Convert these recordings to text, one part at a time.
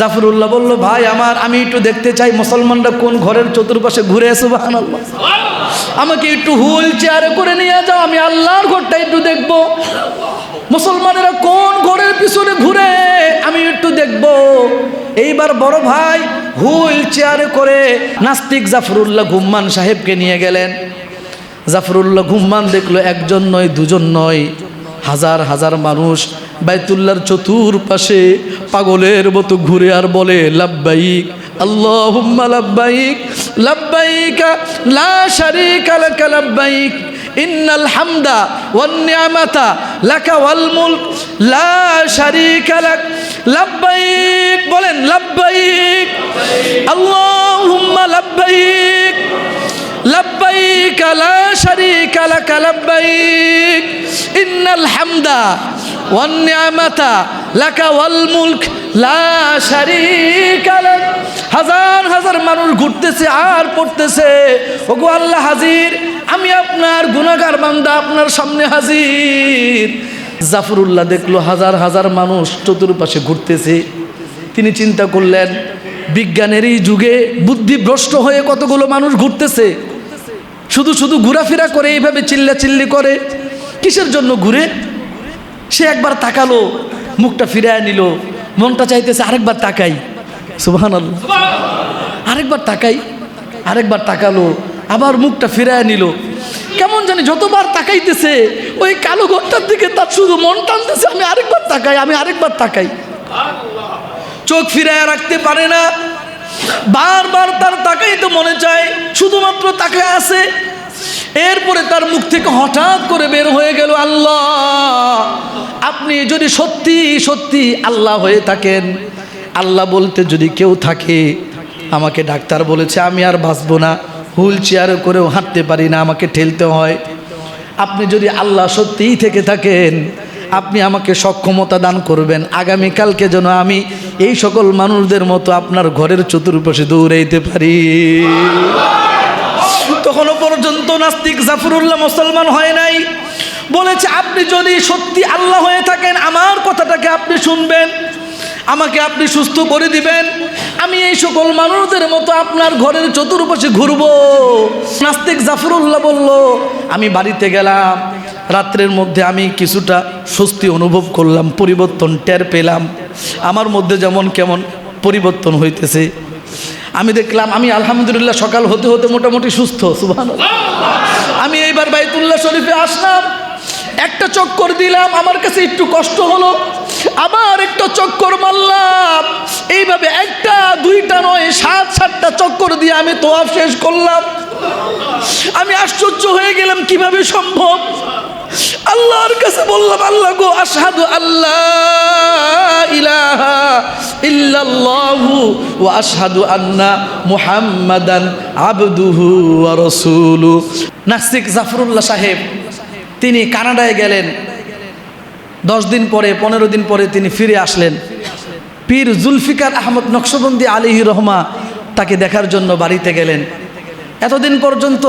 জাফরুল্লাহ বলল, ভাই আমার, আমি একটু দেখতে চাই মুসলমানরা কোন ঘরের চতুর্পাশে ঘুরে সুবাহান আমাকে একটু হুল চেয়ারে করে নিয়ে যাও, আমি আল্লাহর ঘরটা একটু দেখব। মুসলমানেরা কোন ঘরের পিছনে ঘুরে, আমি একটু দেখব। এইবার বড় ভাই হুইল চেয়ারে করে নাস্তিক জাফরুল্লাহ ঘুম্মান সাহেবকে নিয়ে গেলেন। জাফরুল্লাহ ঘুম্মান দেখল, একজন নয়, দুজন নয়। হাজার হাজার মানুষ বাইতুল্লার চতুর পাশে পাগলের মতো ঘুরে আর বলে, লাব্বাইক, আল্লাহুম্মা লাব্বাইক, লাব্বাইকা লা শারীকা লাকা, লাব্বাইক, ইন্নাল হামদা ওয়ান নিয়ামাতা লাকা ওয়াল মুলক, লা শারীকা লাক, লাব্বাইক, বলেন, লাব্বাইক, আল্লাহুম্মা লাব্বাইক, লাব্বাইকা লা শারীকা লাকা, লাব্বাইক ইন্নাল হামদা ওয়ান্নিয়ামাতা লাকা ওয়াল মুলক, লা শারীকা লাক। হাজার হাজার মানুষ ঘুরতেছে, আর পড়তেছে। ওগো আল্লাহ হাজির, আমি আপনার গুণাগার বান্দা, আপনার সামনে হাজির। জাফরুল্লাহ দেখল হাজার হাজার মানুষ চতুর্পাশে ঘুরতেছে। তিনি চিন্তা করলেন, বিজ্ঞানেরই এই যুগে বুদ্ধিভ্রষ্ট হয়ে কতগুলো মানুষ ঘুরতেছে। শুধু শুধু ঘোরাফেরা করে এইভাবে চিল্লা চিল্লি করে। কিসের জন্য ঘুরে? সে একবার তাকালো, মুখটা ফিরায় নিল, মনটা চাইতেছে আরেকবার তাকাই। সুবাহান আরেকবার তাকাই, আরেকবার তাকালো, আবার মুখটা ফিরায় নিল। কেমন জানি যতবার তাকাইতেছে, ওই কালো ঘরটার দিকে তার শুধু মন টানতেছে, আমি আরেকবার তাকাই, আমি আরেকবার তাকাই। চোখ ফিরায় রাখতে পারে না। বারবার তার তাকাই তো মনে চায়, শুধুমাত্র তাকায় আছে এরপরে তার মুখ থেকে হঠাৎ করে বের হয়ে গেল আল্লাহ। আপনি যদি সত্যি সত্যি আল্লাহ হয়ে থাকেন, আল্লাহ বলতে যদি কেউ থাকে, আমাকে ডাক্তার বলেছে, আমি আর বাঁচবো না। হুইল চেয়ারে করেও হাঁটতে পারি না, আমাকে ঠেলতে হয়। আপনি যদি আল্লাহ সত্যিই থেকে থাকেন, আপনি আমাকে সক্ষমতা দান করবেন। আগামীকালকে যেন আমি এই সকল মানুষদের মতো আপনার ঘরের চতুর্পাশে দৌড়াইতে পারি। নাস্তিক জাফরুল্লাহ মুসলমান হয় নাই। বলেছে, আপনি যদি সত্যি আল্লাহ হয়ে থাকেন, আমার কথাটাকে আপনি শুনবেন, আমাকে আপনি সুস্থ করে দিবেন। আমি এই সকল মানুষদের মতো আপনার ঘরের চতুর্পাশে ঘুরব। নাস্তিক জাফরুল্লাহ বলল, আমি বাড়িতে গেলাম, রাত্রের মধ্যে আমি কিছুটা স্বস্তি অনুভব করলাম, পরিবর্তন টের পেলাম। আমার মধ্যে যেমন কেমন পরিবর্তন হইতেছে আমি দেখলাম, আমি আলহামদুলিল্লাহ সকাল হতে হতে মোটামুটি সুস্থ সুভান আমি এইবার বাইতুল্লাহ শরীফে আসলাম, একটা চক্কর দিলাম, আমার কাছে একটু কষ্ট হলো, আবার একটা চক্কর মারলাম। এইভাবে একটা, দুইটা নয়, সাত, সাতটা চক্কর দিয়ে আমি তোয়াফ শেষ করলাম। আমি আশ্চর্য হয়ে গেলাম, কীভাবে সম্ভব? আল্লাহর কাছে বললাম, আল্লাহ গো, আশহাদু আল্লাহ। ওয়া মুহাম্মাদান সাহেব, তিনি কানাডায় গেলেন। দশ দিন পরে, পনেরো দিন পরে তিনি ফিরে আসলেন। পীর জুলফিকার আহমদ নকশবন্দি আলিহি রহমা তাকে দেখার জন্য বাড়িতে গেলেন। এতদিন পর্যন্ত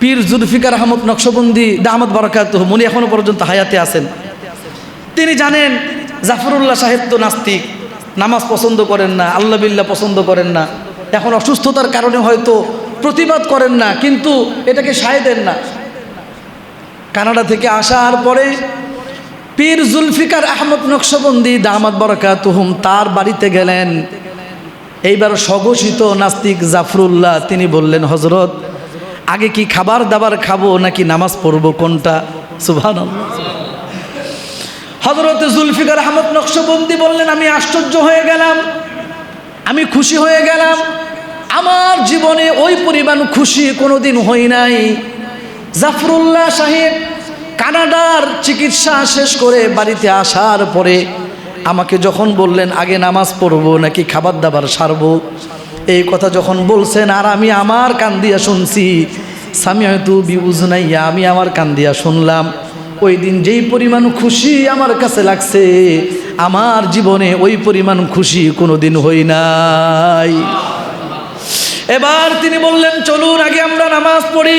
পীর জুলফিকার আহমদ নকশবন্দি দাহমদ বরকাত উনি এখনও পর্যন্ত হায়াতে আছেন। তিনি জানেন জাফরুল্লাহ সাহেব তো নাস্তিক। নামাজ পছন্দ করেন না, আল্লাহ বিল্লাহ পছন্দ করেন না। এখন অসুস্থতার কারণে হয়তো প্রতিবাদ করেন না, কিন্তু এটাকে সায় দেন না। কানাডা থেকে আসার পরে পীর জুলফিকার আহমদ নকশবন্দি দামাদ বরকাতুহুম তার বাড়িতে গেলেন। এইবার স্বঘোষিত নাস্তিক জাফরুল্লাহ, তিনি বললেন হজরত আগে কি খাবার দাবার খাব নাকি নামাজ পড়ব কোনটা? সুভান হজরত জুলফিকার আহমদ নকশবন্দি বললেন, আমি আশ্চর্য হয়ে গেলাম। আমি খুশি হয়ে গেলাম। আমার জীবনে ওই পরিমাণ খুশি কোনোদিন হই নাই। জাফরুল্লাহ সাহেব কানাডার চিকিৎসা শেষ করে বাড়িতে আসার পরে আমাকে যখন বললেন, আগে নামাজ পড়ব, নাকি খাবার দাবার সারবো? এই কথা যখন বলছেন, আর আমি আমার কান দিয়া শুনছি। স্বামী হয়তো বিউজ নাইয়া আমি আমার কান দিয়া শুনলাম। ওই দিন যেই পরিমাণ খুশি আমার কাছে লাগছে, আমার জীবনে ওই পরিমাণ খুশি কোনোদিন হই নাই। এবার তিনি বললেন, চলুন, আগে আমরা নামাজ পড়ি।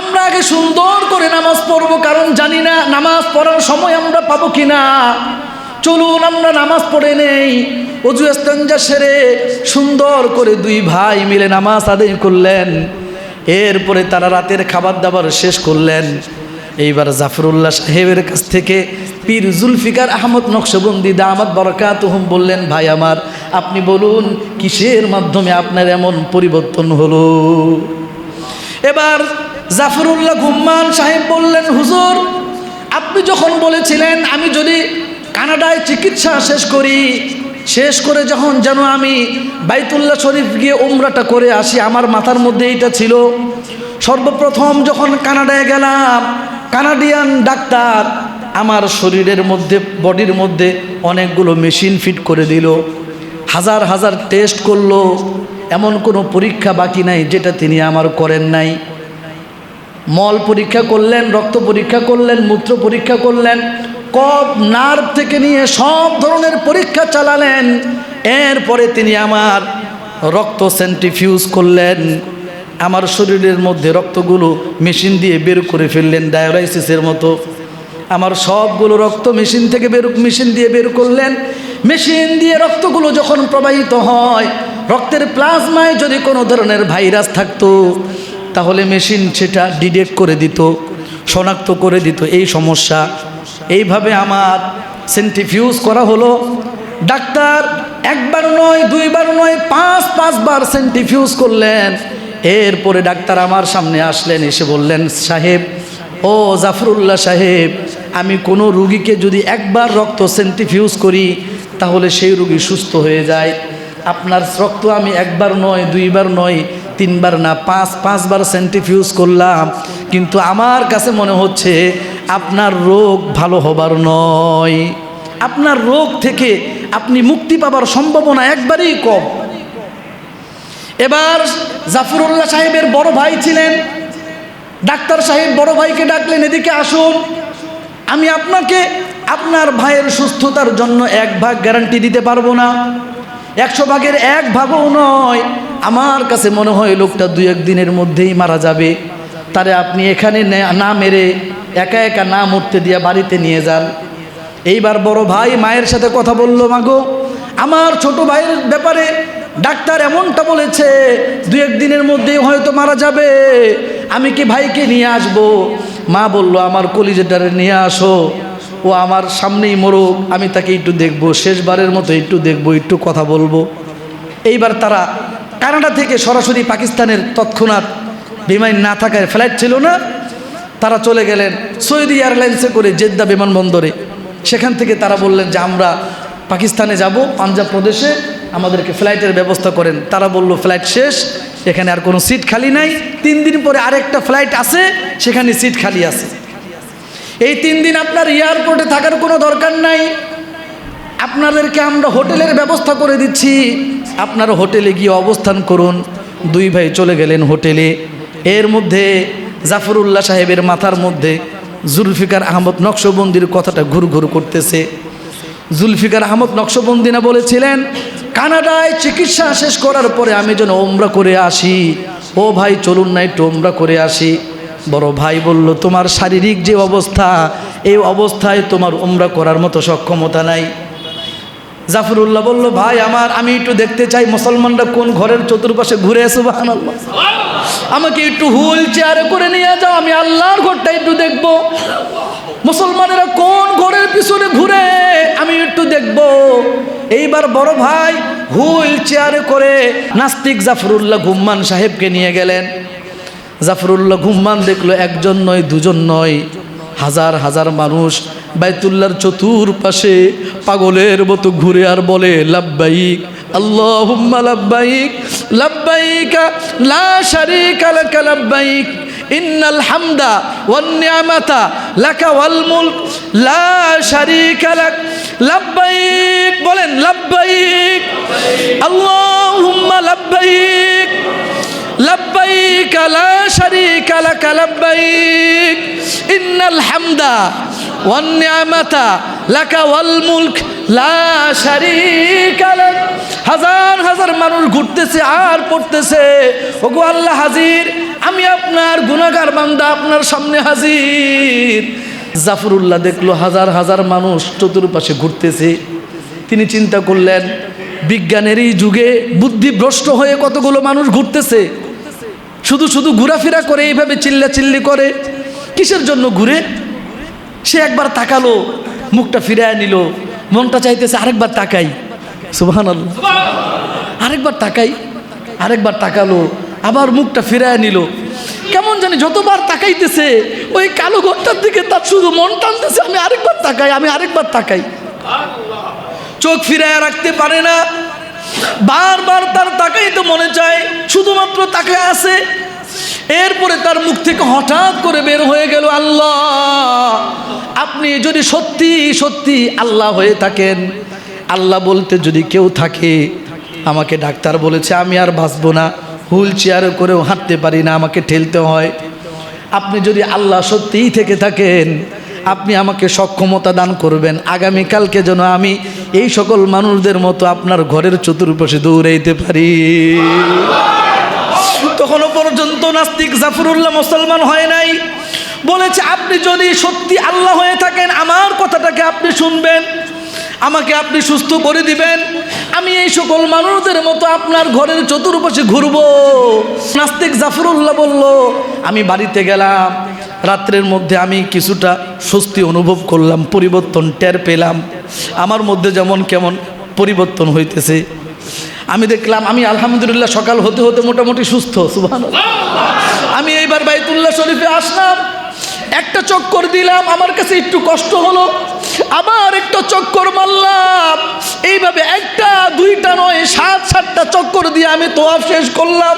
আমরা আগে সুন্দর করে নামাজ পড়ব, কারণ জানি না নামাজ পড়ার সময় আমরা পাবো কি না চলুন, আমরা নামাজ পড়ে নেই। অজু এস্তেঞ্জা সেরে সুন্দর করে দুই ভাই মিলে নামাজ আদায় করলেন। এরপরে তারা রাতের খাবার দাবার শেষ করলেন। এইবার জাফরুল্লাহ সাহেবের কাছ থেকে পীর জুলফিকার আহমদ নকশবন্দি দামাদ বরকাত বললেন, ভাই আমার, আপনি বলুন, কিসের মাধ্যমে আপনার এমন পরিবর্তন হলো? এবার জাফরুল্লাহ ঘুম্মান সাহেব বললেন, হুজুর, আপনি যখন বলেছিলেন, আমি যদি কানাডায় চিকিৎসা শেষ করি, শেষ করে যখন যেন আমি বাইতুল্লাহ শরীফ গিয়ে উমরাটা করে আসি, আমার মাথার মধ্যে এইটা ছিল, সর্বপ্রথম যখন কানাডায় গেলাম কানাডিয়ান ডাক্তার আমার শরীরের মধ্যে বডির মধ্যে অনেকগুলো মেশিন ফিট করে দিল। হাজার হাজার টেস্ট করল। এমন কোনো পরীক্ষা বাকি নাই যেটা তিনি আমার করেন নাই। মল পরীক্ষা করলেন, রক্ত পরীক্ষা করলেন, মূত্র পরীক্ষা করলেন। কপ নার্ভ থেকে নিয়ে সব ধরনের পরীক্ষা চালালেন। এরপরে তিনি আমার রক্ত সেন্ট্রিফিউজ করলেন। আমার শরীরের মধ্যে রক্তগুলো মেশিন দিয়ে বের করে ফেললেন ডায়ালাইসিসের মতো। আমার সবগুলো রক্ত মেশিন থেকে বের মেশিন দিয়ে বের করলেন। মেশিন দিয়ে রক্তগুলো যখন প্রবাহিত হয়, রক্তের প্লাজমায় যদি কোনো ধরনের ভাইরাস থাকতো, তাহলে মেশিন সেটা ডিটেক্ট করে দিত, শনাক্ত করে দিত এই সমস্যা। এইভাবে আমার সেন্টিফিউজ করা হলো। ডাক্তার একবার নয়, দুইবার নয়, পাঁচ, পাঁচবার সেন্টিফিউজ করলেন। এরপরে ডাক্তার আমার সামনে আসলেন, এসে বললেন, সাহেব, ও জাফরুল্লাহ সাহেব, আমি কোনো রুগীকে যদি একবার রক্ত সেন্টিফিউজ করি, তাহলে সেই রুগী সুস্থ হয়ে যায়। আপনার রক্ত আমি একবার নয়, দুইবার নয়, তিনবার না, পাঁচ, পাঁচবার সেন্টিফিউজ করলাম। কিন্তু আমার কাছে মনে হচ্ছে, আপনার রোগ ভালো হবার নয়। আপনার রোগ থেকে আপনি মুক্তি পাবার সম্ভাবনা একবারেই কম। এবার জাফরুল্লাহ সাহেবের বড় ভাই ছিলেন। ডাক্তার সাহেব বড় ভাইকে ডাকলেন, এদিকে আসুন। আমি আপনাকে আপনার ভাইয়ের সুস্থতার জন্য এক ভাগ গ্যারান্টি দিতে পারব না। একশো ভাগের এক ভাগও নয়। আমার কাছে মনে হয় লোকটা দু একদিনের মধ্যেই মারা যাবে। তারে আপনি এখানে না মেরে, একা একা না মরতে দিয়ে বাড়িতে নিয়ে যান। এইবার বড় ভাই মায়ের সাথে কথা বলল, মাগো, আমার ছোট ভাইয়ের ব্যাপারে ডাক্তার এমনটা বলেছে দু একদিনের মধ্যেই হয়তো মারা যাবে। আমি কি ভাইকে নিয়ে আসব? মা বলল, আমার কলিজেটারে নিয়ে আসো। ও আমার সামনেই মরুক, আমি তাকে একটু দেখব। শেষবারের মতো একটু দেখব, একটু কথা বলব। এইবার তারা কানাডা থেকে সরাসরি পাকিস্তানের তৎক্ষণাৎ বিমান না থাকায় ফ্লাইট ছিল না। তারা চলে গেলেন সৌদি এয়ারলাইন্সে করে জেদ্দা বিমানবন্দরে। সেখান থেকে তারা বললেন যে, আমরা পাকিস্তানে যাব, পাঞ্জাব প্রদেশে আমাদেরকে ফ্লাইটের ব্যবস্থা করেন। তারা বলল, ফ্লাইট শেষ, এখানে আর কোনো সিট খালি নাই। তিন দিন পরে আরেকটা ফ্লাইট আছে, সেখানে সিট খালি আছে। এই তিন দিন আপনার এয়ারপোর্টে থাকার কোনো দরকার নাই। আপনাদেরকে আমরা হোটেলের ব্যবস্থা করে দিচ্ছি। আপনারা হোটেলে গিয়ে অবস্থান করুন। দুই ভাই চলে গেলেন হোটেলে। এর মধ্যে জাফরুল্লাহ সাহেবের মাথার মধ্যে জুলফিকার আহমদ নকশবন্দির কথাটা ঘুর ঘুর করতেছে। জুলফিকার আহমদ নকশবন্দিনা বলেছিলেন, কানাডায় চিকিৎসা শেষ করার পরে আমি যেন ওমরা করে আসি। ও ভাই, চলুন না একটু ওমরা করে আসি। বড় ভাই বলল, তোমার শারীরিক যে অবস্থা, এই অবস্থায় তোমার ওমরা করার মতো সক্ষমতা নাই। জাফরুল্লাহ বলল, ভাই আমার, আমি একটু দেখতে চাই, মুসলমানরা কোন ঘরের চতুর্পাশে ঘুরে আসে আমাকে একটু হুইল চেয়ারে করে নিয়ে যাও, আমি আল্লাহর ঘরটা একটু দেখব। মুসলমানেরা কোন ঘরের পিছনে ঘুরে? আমি একটু দেখব। এইবার বড় ভাই হুইল চেয়ারে করে নাস্তিক জাফরুল্লাহ ঘুম্মান সাহেবকে নিয়ে গেলেন। জাফরুল্লাহ ঘুম্মান দেখল একজন নয়, দুজন নয়। হাজার হাজার মানুষ বাইতুল্লার চতুর্পাশে পাগলের মতো ঘুরে আর বলে, লাব্বাইক, আল্লাহুম্মা লাব্বাইক লাব্বাইক লা শারীকা লাকা ইন্নাল হামদা ওয়ান্নিয়ামাতা লাকা ওয়াল মুলক লা শারীকা লাক লাব্বাইক বলেন লাব্বাইক আল্লাহুম্মা লাব্বাইক লাব্বাইক লা শারীকা লাক লাব্বাইক ইন্নাল হামদা ওয়ান্নিয়ামাতা লাকা ওয়াল মুলক লা শারীকা লাক হাজার হাজার মানুষ ঘুরতেছে আর পড়তেছে ওগো আল্লাহ হাজির আমি আপনার গুনাহগার বান্দা, আপনার সামনে হাজির। জাফরুল্লাহ দেখল হাজার হাজার মানুষ চতুর্পাশে ঘুরতেছে। তিনি চিন্তা করলেন, বিজ্ঞানেরই যুগে বুদ্ধিভ্রষ্ট হয়ে কতগুলো মানুষ ঘুরতেছে। শুধু শুধু ঘোরাফেরা করে, এইভাবে চিল্লা চিল্লি করে। কিসের জন্য ঘুরে? সে একবার তাকালো, মুখটা ফিরায় নিল। মনটা চাইতেছে, আরেকবার তাকাই। সুবহান আরেকবার তাকাই, আরেকবার তাকালো। আবার মুখটা ফিরায় নিল। কেমন জানি যতবার তাকাইতেছে, ওই কালো ঘরটার দিকে তার শুধু মন টানতেছে, আমি আরেকবার তাকাই, আমি আরেকবার তাকাই। চোখ ফিরায় রাখতে পারে না। বারবার তার তাকাইতে মনে চায়, শুধুমাত্র তাকে আছে। এরপরে তার মুখ থেকে হঠাৎ করে বের হয়ে গেল, আল্লাহ, আপনি যদি সত্যি সত্যি আল্লাহ হয়ে থাকেন, আল্লাহ বলতে যদি কেউ থাকে, আমাকে ডাক্তার বলেছে, আমি আর বাঁচবো না। হুইল চেয়ারে করেও হাঁটতে পারি না, আমাকে ঠেলতে হয়। আপনি যদি আল্লাহ সত্যিই থেকে থাকেন, আপনি আমাকে সক্ষমতা দান করবেন। আগামীকালকে যেন আমি এই সকল মানুষদের মতো আপনার ঘরের চতুর্পাশে দৌড়াইতে পারি। তখনও পর্যন্ত নাস্তিক জাফরুল্লাহ মুসলমান হয় নাই। বলেছে, আপনি যদি সত্যি আল্লাহ হয়ে থাকেন, আমার কথাটাকে আপনি শুনবেন। আমাকে আপনি সুস্থ করে দিবেন। এই সকল মানুষদের মতো আপনার ঘরের চতুর্পাশে ঘুরবো। নাস্তিক জাফরুল্লাহ বলল, আমি বাড়িতে গেলাম, রাত্রের মধ্যে আমি কিছুটা স্বস্তি অনুভব করলাম, পরিবর্তন টের পেলাম। আমার মধ্যে যেমন কেমন পরিবর্তন হইতেছে। আমি দেখলাম, আমি আলহামদুলিল্লাহ সকাল হতে হতে মোটামুটি সুস্থ সুবহান আমি এইবার বাইতুল্লাহ শরীফে আসলাম, একটা চক্কর দিলাম, আমার কাছে একটু কষ্ট হলো আবার একটা চক্কর মারলাম। এইভাবে একটা, দুইটা নয়, সাত, সাতটা চক্কর দিয়ে আমি তোয়াফ শেষ করলাম।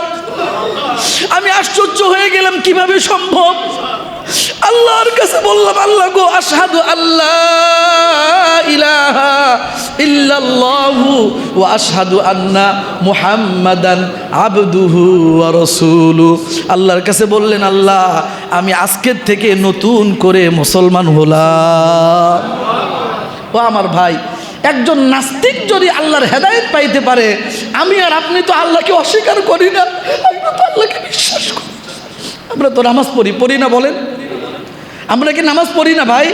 আমি আশ্চর্য হয়ে গেলাম, কীভাবে সম্ভব? আল্লাহর কাছে বললাম, আল্লাহ গো, আশহাদু আল্লাহ ইলাহা ইল্লাল্লাহু ওয়া আশহাদু আন্না মুহাম্মাদান আবদুহু ওয়া রাসূলু। আল্লাহর কাছে বললেন, আল্লাহ, আমি আজকের থেকে নতুন করে মুসলমান হলাম। ও আমার ভাই, একজন নাস্তিক যদি আল্লাহর হেদায়েত পাইতে পারে, আমি আর আপনি তো আল্লাহকে অস্বীকার করি না আমরা তো আল্লাহকে বিশ্বাস করি। আমরা তো নামাজ পড়ি পড়ি না বলেন? আমরা কি নামাজ পড়ি না ভাই?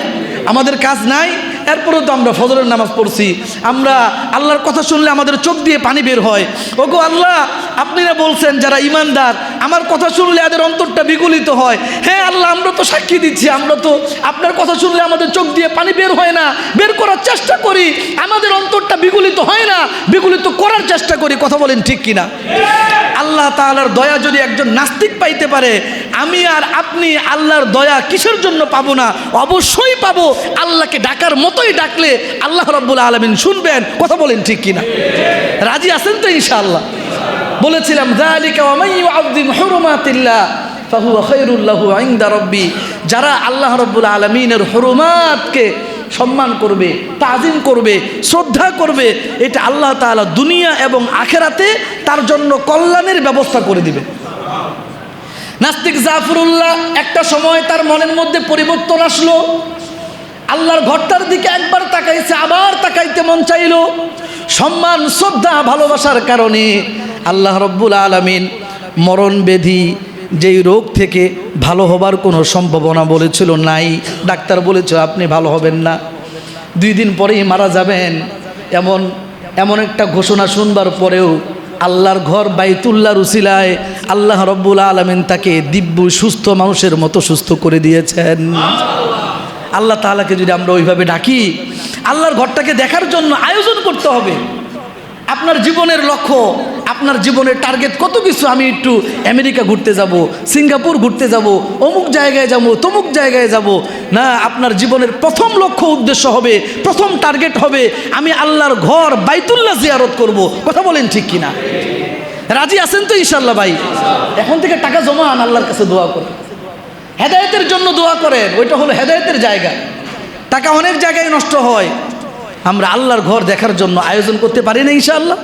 আমাদের কাজ নাই, এরপরেও তো আমরা ফজরের নামাজ পড়ছি। আমরা আল্লাহর কথা শুনলে আমাদের চোখ দিয়ে পানি বের হয়। ওগো আল্লাহ, আপনি না বলছেন যারা ইমানদার আমার কথা শুনলে এদের অন্তরটা বিগলিত হয়। হ্যাঁ আল্লাহ, আমরা তো সাক্ষী দিচ্ছি, আমরা তো আপনার কথা শুনলে আমাদের চোখ দিয়ে পানি বের হয় না। বের করার চেষ্টা করি, আমাদের অন্তরটা বিগলিত হয় না। বিগলিত করার চেষ্টা করি, কথা বলেন ঠিক কিনা? আল্লাহ তাআলার দয়া যদি একজন নাস্তিক পাইতে পারে, আমি আর আপনি আল্লাহর দয়া কিসের জন্য পাবো না? অবশ্যই পাবো। আল্লাহকে ডাকার মতোই ডাকলে আল্লাহ রব্বুল আলমিন শুনবেন। কথা বলেন ঠিক কিনা? রাজি আছেন তো ইনশাআল্লাহ? বলেছিলাম যারা আল্লাহ রব্বুল আলামিনের হুরুমাতকে সম্মান করবে, তাজিম করবে, শ্রদ্ধা করবে, এটা আল্লাহ তাআলা দুনিয়া এবং আখেরাতে তার জন্য কল্যাণের ব্যবস্থা করে দিবে। নাস্তিক জাফরুল্লাহ একটা সময় তার মনের মধ্যে পরিবর্তন আসলো। আল্লাহর ঘরটার দিকে একবার তাকাইছে, আবার তাকাইতে মন চাইল। সম্মান, শ্রদ্ধা, ভালোবাসার কারণে আল্লাহ রব্বুল আলমিন মরণ বেধি যেই রোগ থেকে ভালো হবার কোনো সম্ভাবনা বলেছিল, নাই। ডাক্তার বলেছিল আপনি ভালো হবেন না। দুই দিন পরেই মারা যাবেন। এমন এমন একটা ঘোষণা শুনবার পরেও আল্লাহর ঘর বাইতুল্লাহ রুসিলায় আল্লাহ রব্বুল আলমিন তাকে দিব্য, সুস্থ মানুষের মতো সুস্থ করে দিয়েছেন। আল্লাহ তাআলাকে যদি আমরা ওইভাবে ডাকি, আল্লাহর ঘরটাকে দেখার জন্য আয়োজন করতে হবে। আপনার জীবনের লক্ষ্য, আপনার জীবনের টার্গেট কত কিছু আমি একটু আমেরিকা ঘুরতে যাব, সিঙ্গাপুর ঘুরতে যাব, অমুক জায়গায় যাব, তমুক জায়গায় যাব। না, আপনার জীবনের প্রথম লক্ষ্য উদ্দেশ্য হবে, প্রথম টার্গেট হবে, আমি আল্লাহর ঘর বাইতুল্লাহ জিয়ারত করব। কথা বলেন ঠিক কিনা? রাজি আছেন তো ইনশাল্লাহ ভাই? এখন থেকে টাকা জমা আন আল্লাহর কাছে দোয়া করে হেদায়তের জন্য দোয়া করেন, ওইটা হলো হেদায়তের জায়গা। টাকা অনেক জায়গায় নষ্ট হয় আমরা আল্লাহর ঘর দেখার জন্য আয়োজন করতে পারি না ইনশাআল্লাহ?